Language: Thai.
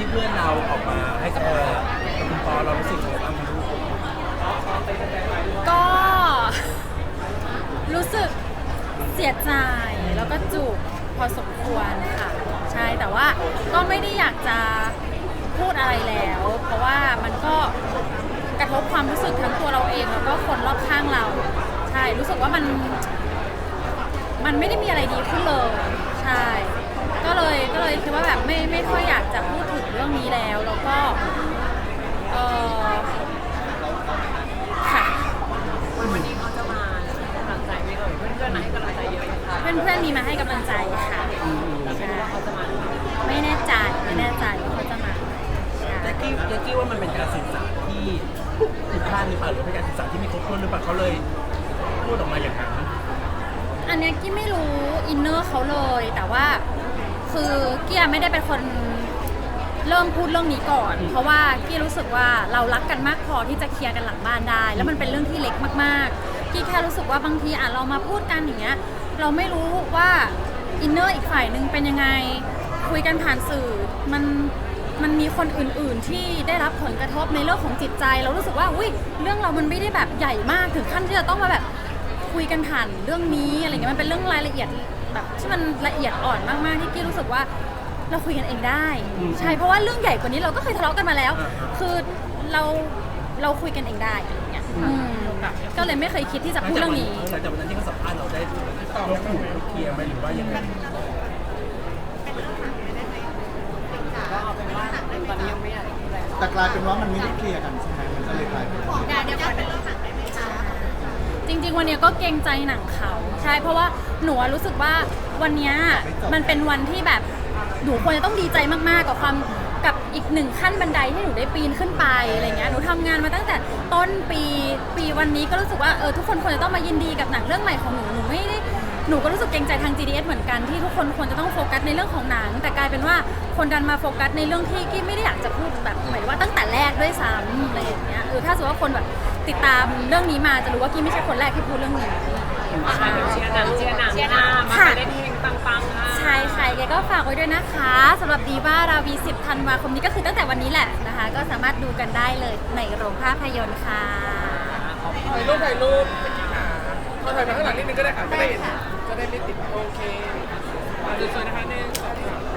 ที่เพื่อนเราออกมาให้กำลังใจคุณปอเรารู้สึกยังไงบ้างครับลูกก็รู้สึกเสียใจแล้วก็จุกพอสมควรค่ะ ใช่แต่ว่าก็ไม่ได้อยากจะพูดอะไรแล้ว เพราะว่ามันก็กระทบความรู้สึกทั้งตัวเราเองแล้วก็คนรอบข้างเรา ใช่รู้สึกว่ามัน มันไม่ได้มีอะไรดีขึ้นเลย ใช่ ก็เลยก็เลยคิดว่าแบบไม่ไม่ค่อยอยากจะพูดถึงเรื่องนี้แล้วแล้วก็เออค่ะวันนี้เขาจะมาให้กำลังใจไหม่เอ่ยเพื่อนๆมาให้กำลังใจเยอะไหมคะเพื่อนๆมีมาให้กำลังใจค่ะแต่ไม่รู้ว่าเขาจะมาหรือเปล่าไม่แน่ใจไม่แน่ใจว่าเขาจะมาไหมแจ็คใช่กี้แจ็คกี้ว่ามันเป็นการสื่อสารที่ผิดพลาดหรือเปล่าหรือเป็นการสื่อสารที่ไม่ครบถ้วนหรือเปล่าเขาเลยพูดออกมาอย่างนั้นอันเนี้ยกี้ไม่รู้อินเนอร์เขาเลยแต่ว่า คือกี้ไม่ได้เป็นคนเริ่มพูดเรื่องนี้ก่อน เพราะว่ากี้รู้สึกว่าเรารักกันมากพอที่จะเคลียร์กันหลังบ้านได้ แล้วมันเป็นเรื่องที่เล็กมากๆกี้แค่รู้สึกว่าบางทีอะเรามาพูดกันอย่างเงี้ยเราไม่รู้ว่าอินเนอร์อีกฝ่ายหนึ่งเป็นยังไงคุยกันผ่านสื่อมันมันมีคนอื่นๆที่ได้รับผลกระทบในเรื่องของจิตใจ เรารู้สึกว่าอุ้ยเรื่องเรามันไม่ได้แบบใหญ่มากถึงขั้นที่จะต้องมาแบบคุยกันผ่านเรื่องนี้อะไรเงี้ยมันเป็นเรื่องรายละเอียด แบบที่มันละเอียดอ่อนมากๆที่กี้รู้สึกว่าเราคุยกันเองได้ อืม ใช่เพราะว่าเรื่องใหญ่กว่านี้เราก็เคยทะเลาะกันมาแล้วอ่าคือเราเราคุยกันเองได้อะไรเงี้ยอืมก็เลยไม่เคยคิดที่จะพูดเรื่องนี้ หลังจากวันนั้นที่เขาสัมภาษณ์เราได้ยกหูยกเคลียร์ไหมหรือว่ายังไงก็เอาเป็นว่าตอนนี้ยังไม่อยากพูดอะไรแต่กลายเป็นว่ามันไม่ได้เคลียร์กันใช่ไหมมันก็เลยกลายเป็นว่าเดี๋ยวก่อน จริง ๆ วันเนี้ยก็เกรงใจหนังเขา ใช่เพราะว่าหนูอะรู้สึกว่าวันเนี้ยมันเป็นวันที่แบบหนูควรจะต้องดีใจมากๆกับความกับอีกหนึ่งขั้นบันไดที่หนูได้ปีนขึ้นไปอะไรเงี้ยหนูทำงานมาตั้งแต่ต้นปีปีวันนี้ก็รู้สึกว่าเออทุกคนควรจะต้องมายินดีกับหนังเรื่องใหม่ของหนูหนูไม่ได้ หนูก็รู้สึกเกรงใจทาง GDS เหมือนกันที่ทุกคนควรจะต้องโฟกัสในเรื่องของหนัง แต่กลายเป็นว่าคนดันมาโฟกัสในเรื่องที่กี้ไม่ได้อยากจะพูดแบบหมายว่าตั้งแต่แรกด้วยซ้ำอะไรอย่างเงี้ยเออถ้าสมมติว่าคนแบบติดตามเรื่องนี้มาจะรู้ว่ากี้ไม่ใช่คนแรกที่พูดเรื่องนี้อะเดี๋ยวเชียร์หนังเชียร์หนังค่ะมาค่ะได้ที่ปังๆค่ะใช่ใค่แกก็ฝากไว้ด้วยนะคะสำหรับดีว่าราวี10ธันวาคมนี้ก็คือตั้งแต่วันนี้แหละนะคะ ก็สามารถดูกันได้เลยในโรงภาพยนตร์ค่ะถ่ายรูปถ่ายรูป เอกี้ค่ะขอถ่ายมาข้างหลังนิดนึงก็ได้ค่ะจะได้เห็นจะได้ไม่ติดโอเคมาดูสวยๆนะคะหนึ่งสองสาม